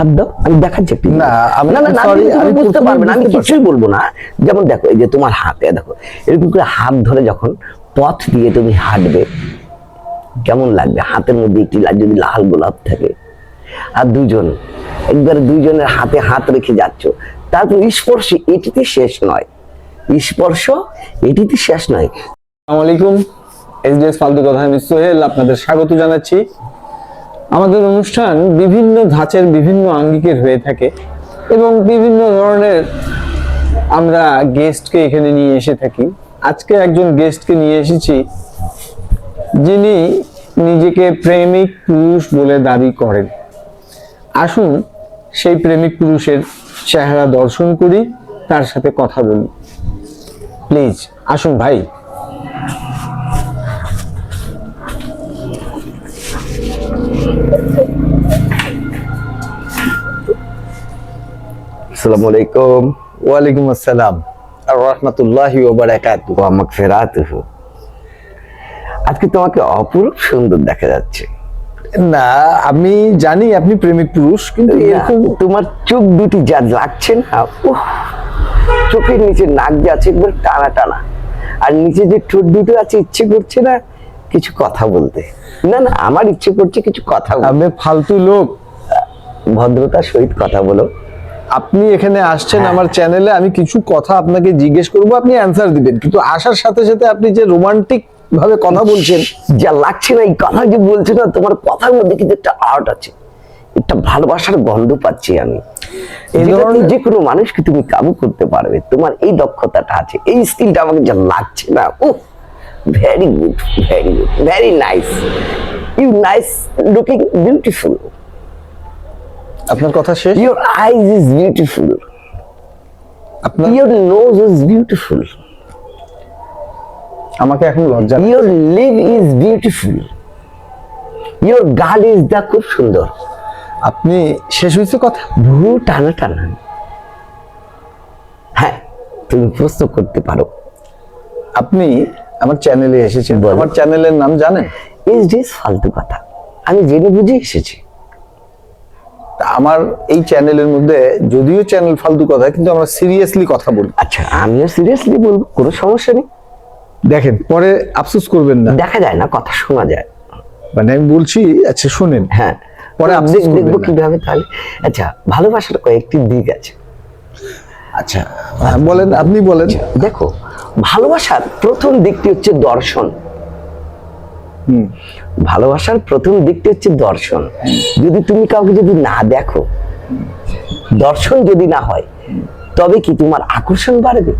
আমি দেখাচ্ছি একটু না, আমি- না না আমি বুঝতে আমি কিছুই বলব না। যেমন দেখো এই যে তোমার হাতে দেখো এরকম করে হাত ধরে যখন পথ দিয়ে তুমি হাঁটবে কেমন লাগবে? হাতের মধ্যে একটি যদি লাল গোলাপ থাকে আর দুজন একবারে দুইজনের হাতে হাত রেখে যাচ্ছ তারপর স্পর্শ এটিতে শেষ নয়। স্পর্শ এটিতে শেষ নয়। আসসালামু আলাইকুম এসডিএস ফালতু কথা আমি সোহেল আপনাদের স্বাগত জানাচ্ছি। আমাদের অনুষ্ঠান বিভিন্ন ধাঁচের বিভিন্ন আঙ্গিকের হয়ে থাকে এবং বিভিন্ন ধরনের আমরা গেস্টকে এখানে নিয়ে এসে থাকি। আজকে একজন গেস্টকে নিয়ে এসেছি যিনি নিজেকে প্রেমিক পুরুষ বলে দাবি করেন। আসুন সেই প্রেমিক পুরুষের চেহারা দর্শন করি, তার সাথে কথা বলি। প্লিজ, আসুন ভাই। আসসালামু আলাইকুম। ওয়ালাইকুম আসসালাম। আর রহমতুল্লাহি ওয়া বারাকাতুহু। ওয়া মাগফিরাতুহু। আজকে তোমাকে অপরূপ সুন্দর দেখা যাচ্ছে। না আমি জানি আপনি প্রেমিক পুরুষ কিন্তু এরকম তোমার চোখ দুটি যা লাগছে না চোখের নিচে নাক যে আছে একবার টানা টানা। আর নিচে যে ঠোঁট দুটো আছে ইচ্ছে করছে না কিছু কথা বলতে। না না আমার ইচ্ছে করছে কিছু কথা। আপনি ফালতু লোক। ভদ্রতার সহিত কথা বলো। আপনি এখানে আসছেন হ্যাঁ। আমার চ্যানেলে আমি কিছু কথা আপনাকে জিজ্ঞেস করব আপনি অ্যান্সার দিবেন। কিন্তু আসার সাথে সাথে আপনি যে রোমান্টিক ভাবে কথা বলছেন যা লাগছে না এই কথা যে বলছে না তোমার কথার মধ্যে কিন্তু একটা আর্ট আছে। একটা ভালোবাসার গন্ধ পাচ্ছি আমি। এই এই ধরনের- যে কোনো মানুষকে তুমি কাবু করতে পারবে তোমার এই দক্ষতাটা আছে এই স্কিলটা আমাকে যা লাগছে না ও very good very good very nice you nice looking beautiful আপনার কথা শেষ? ইউর আইজ ইজ বিউটিফুল আপনার ইউর নোজ ইজ বিউটিফুল আমাকে এখন লজ্জা your lip is beautiful your গাল ইজ দা খুব সুন্দর। আপনি শেষ হয়েছে কথা? ভ্রু টানা টানা। হ্যাঁ তুমি প্রশ্ন করতে পারো। আপনি আমার চ্যানেলে এসেছেন। আমার চ্যানেলের নাম জানেন? ইজ ডিস ফালতু কথা? আমি জেনে বুঝে এসেছি। আমার এই চ্যানেলের মধ্যে যদিও চ্যানেল ফালতু কথা কিন্তু আমরা সিরিয়াসলি কথা বলি। আচ্ছা আমিও সিরিয়াসলি বলব কোনো সমস্যা নেই। দেখেন পরে আফসোস করবেন না। দেখা যায় না কথা শোনা যায়। মানে আমি বলছি আচ্ছা শুনেন। হ্যাঁ। পরে করবেন দেখব কীভাবে তাহলে। আচ্ছা ভালোবাসার কয়েকটি দিক আছে। আচ্ছা বলেন আপনি বলেন। দেখো ভালোবাসার প্রথম দিকটি হচ্ছে দর্শন। ভালোবাসার প্রথম দিকটি হচ্ছে দর্শন। যদি তুমি কাউকে যদি না দেখো দর্শন যদি না হয় তবে কি তোমার আকর্ষণ বাড়বে?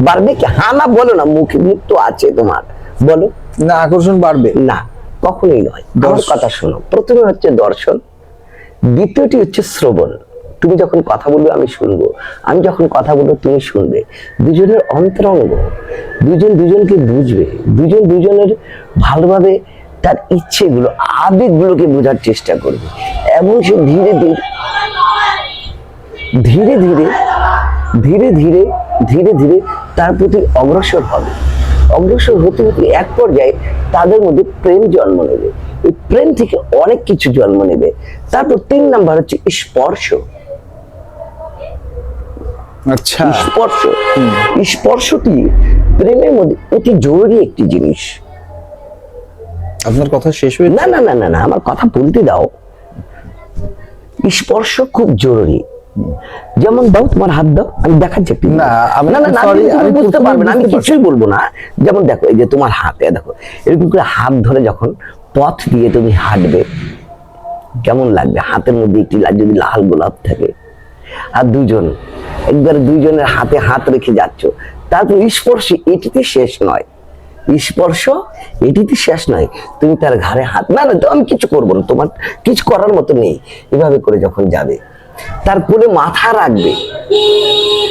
বাড়বে কি? হ্যাঁ না বলো না মুখে মুখ তো আছে তোমার। বলো। না আকর্ষণ বাড়বে। না কখনোই নয়। আমার কথা শোনো। প্রথমে হচ্ছে দর্শন দ্বিতীয়টি হচ্ছে শ্রবণ। তুমি যখন কথা বলবে আমি শুনব। আমি যখন কথা বলব তুমি শুনবে। দুজনের অন্তরঙ্গ। দুজন দুজনকে বুঝবে। দুজন দুজনের ভালোভাবে তার ইচ্ছেগুলো আবেগগুলোকে বোঝার চেষ্টা করবে। এবং সে ধীরে ধীরে ধীরে ধীরে ধীরে ধীরে ধীরে ধীরে তার প্রতি অগ্রসর হবে। অগ্রসর হতে হতে এক পর্যায়ে তাদের মধ্যে প্রেম জন্ম নেবে। এই প্রেম থেকে অনেক কিছু জন্ম নেবে। তারপর তিন নাম্বার হচ্ছে স্পর্শ। আচ্ছা। স্পর্শ। স্পর্শটি প্রেমের মধ্যে অতি জরুরি একটি জিনিস। আপনার কথা শেষ হয়ে না না না না না আমার কথা বলতে দাও। স্পর্শ খুব জরুরি। যেমন দাও তোমার হাত দাও আমি দেখাচ্ছি একটু। না, না না আমি বুঝতে পারবে না আমি কিছুই বলব না। যেমন দেখো এই যে তোমার হাতে দেখো এরকম করে হাত ধরে যখন পথ দিয়ে তুমি হাঁটবে কেমন লাগবে? হাতের মধ্যে একটি যদি লাল গোলাপ থাকে আর দুজন একবারে দুইজনের হাতে হাত রেখে যাচ্ছ তারপর স্পর্শ এটিতে শেষ নয়। স্পর্শ এটিতে শেষ নয়। তুমি তার ঘাড়ে হাত না না আমি কিছু করব না। তোমার কিছু করার মতো নেই। এভাবে করে যখন যাবে, তার কোলে মাথা রাখবে।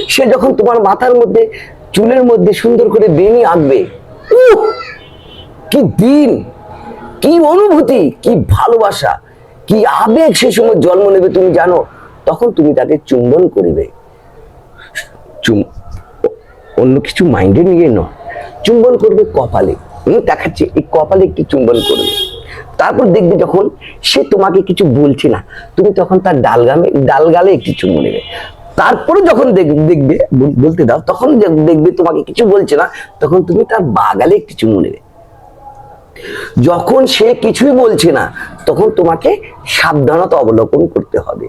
সে যখন তোমার মাথার মধ্যে, চুলের মধ্যে সুন্দর করে বেনি আঁকবে! কি দিন, কি অনুভূতি, কি ভালোবাসা, কি আবেগ সে সময় জন্ম নেবে, তুমি জানো? তখন তুমি তাকে চুম্বন করিবে। অন্য কিছু মাইন্ডে নিয়ে নয় চুম্বন করবে কপালে। আমি দেখাচ্ছি, এই কপালে একটি চুম্বন করবে। তারপর দেখবে যখন সে তোমাকে কিছু বলছে না, তুমি তখন তার ডালগামে ডালগালে একটু চুমু নেবে। তারপরে যখন দেখবে বলতে দাও, তখন দেখবে তোমাকে কিছু বলছে না, তখন তুমি তার বাগালে একটু চুমু নেবে। যখন সে কিছুই বলছে না, তখন তোমাকে সাবধানতা অবলম্বন করতে হবে।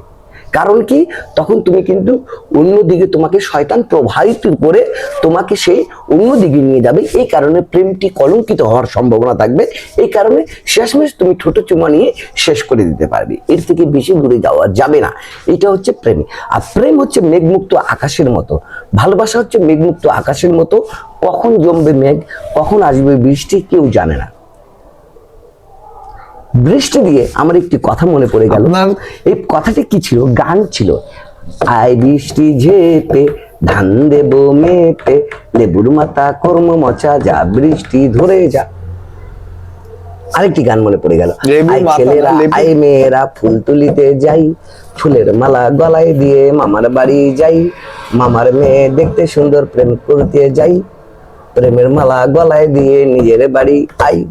কারণ কি? তখন তুমি কিন্তু অন্যদিকে তোমাকে শয়তান প্রভাবিত করে তোমাকে সেই অন্যদিকে নিয়ে যাবে। এই কারণে প্রেমটি কলঙ্কিত হওয়ার সম্ভাবনা থাকবে। এই কারণে শেষমেশ তুমি ছোট চুমা নিয়ে শেষ করে দিতে পারবে। এর থেকে বেশি দূরে যাওয়া যাবে না। এটা হচ্ছে প্রেম। আর প্রেম হচ্ছে মেঘমুক্ত আকাশের মতো। ভালোবাসা হচ্ছে মেঘমুক্ত আকাশের মতো। কখন জমবে মেঘ, কখন আসবে বৃষ্টি কেউ জানে না। বৃষ্টি দিয়ে আমার একটি কথা মনে পড়ে গেল। এই কথাটি কি ছিল? গান ছিল। আয় বৃষ্টি ঝেপে ধান দেব মেপে লেবুর মাথা কর্ম মচা যা বৃষ্টি ধরে যা। আরেকটি গান মনে পড়ে গেল। ছেলেরা লেবু। মেয়েরা ফুল তুলিতে যাই। ফুলের মালা গলায় দিয়ে মামার বাড়ি যাই। মামার মেয়ে দেখতে সুন্দর প্রেম করতে যাই। প্রেমের মালা গলায় দিয়ে নিজের বাড়ি আই।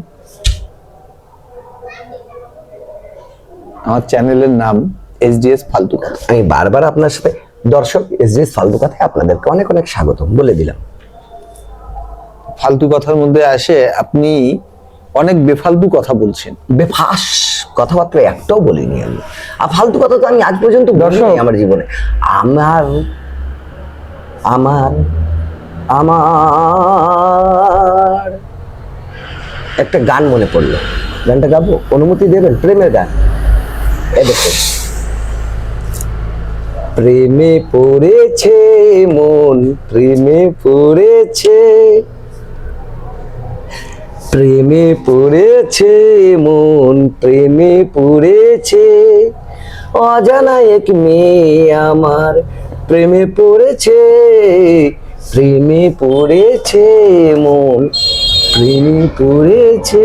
আমার চ্যানেলের নাম এসডিএস ফালতু কথা আমি বারবার আপনার সাথে দর্শক এসডিএস ফালতু কথায় আপনাদেরকে অনেক অনেক স্বাগতম বলে দিলাম। ফালতু কথার মধ্যে আসে আপনি অনেক বেফালতু কথা বলছেন। বেফাস কথাবার্তা একটাও বলিনি আমি। আর ফালতু কথা তো আমি আজ পর্যন্ত দর্শক। আমার জীবনে। আমার আমার আমার। একটা গান মনে পড়ল। গানটা গাবো? অনুমতি দেবেন? প্রেমের গান। প্রেমে পড়েছে মন, প্রেমে পড়েছে। প্রেমে পড়েছে মন, প্রেমে পড়েছে। অজানা এক মেয়ে আমার প্রেমে পড়েছে প্রেমে পড়েছে মন, প্রেমে পড়েছে।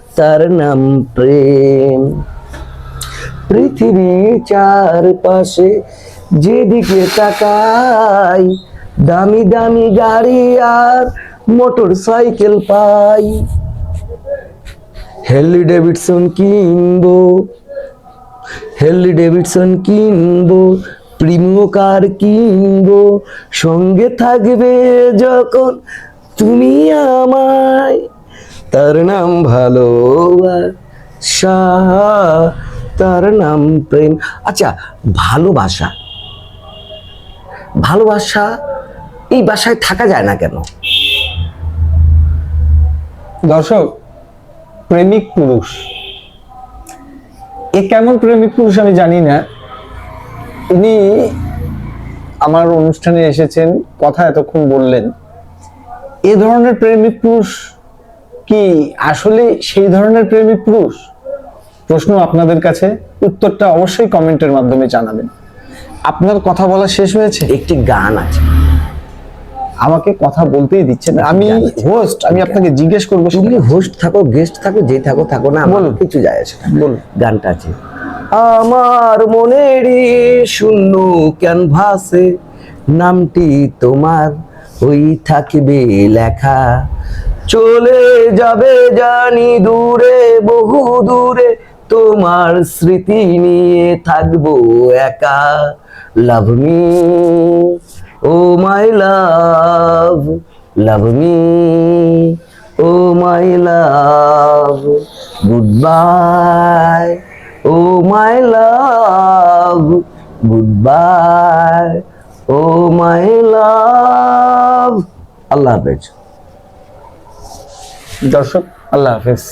তার নাম প্রেম। পৃথিবীর চারপাশে যেদিকে তাকাই, দামি দামি গাড়ি আর মোটর সাইকেল পাই। হেলি ডেভিডসন কিনবো হেলি ডেভিডসন কিনবো, প্রিমিও কার কিনবো, সঙ্গে থাকবে যখন তুমি আমায়। তার নাম ভালোবাসা, তার নাম প্রেম। আচ্ছা ভালোবাসা। ভালোবাসা এই বাসায় থাকা যায় না কেন? দর্শক, প্রেমিক পুরুষ। এ কেমন প্রেমিক পুরুষ আমি জানি না। ইনি আমার অনুষ্ঠানে এসেছেন, কথা এতক্ষণ বললেন। এ ধরনের প্রেমিক পুরুষ কি আসলে সেই ধরনের প্রেমিক পুরুষ? প্রশ্ন আপনাদের কাছে উত্তরটা অবশ্যই কমেন্টের মাধ্যমে জানাবেন। আপনার কথা বলা শেষ হয়েছে? একটি গান আছে। আমাকে কথা বলতেই দিচ্ছেন না। আমি হোস্ট আমি আপনাকে জিজ্ঞেস করব তুমি হোস্ট থাকো গেস্ট থাকো যে থাকো থাকো না বলুন। কিছু যায় আসে না। বলুন। গানটা আছে। আমার মনেরই শূন্য ক্যানভাসে নামটি তোমার ওই থাকবে লেখা। চলে যাবে জানি দূরে, বহু দূরে। তোমার স্মৃতি নিয়ে থাকব একা। Love me oh my love love me oh my love goodbye oh my love goodbye oh my love আল্লাহ হাফেজ। দর্শক আল্লাহ হাফেজ।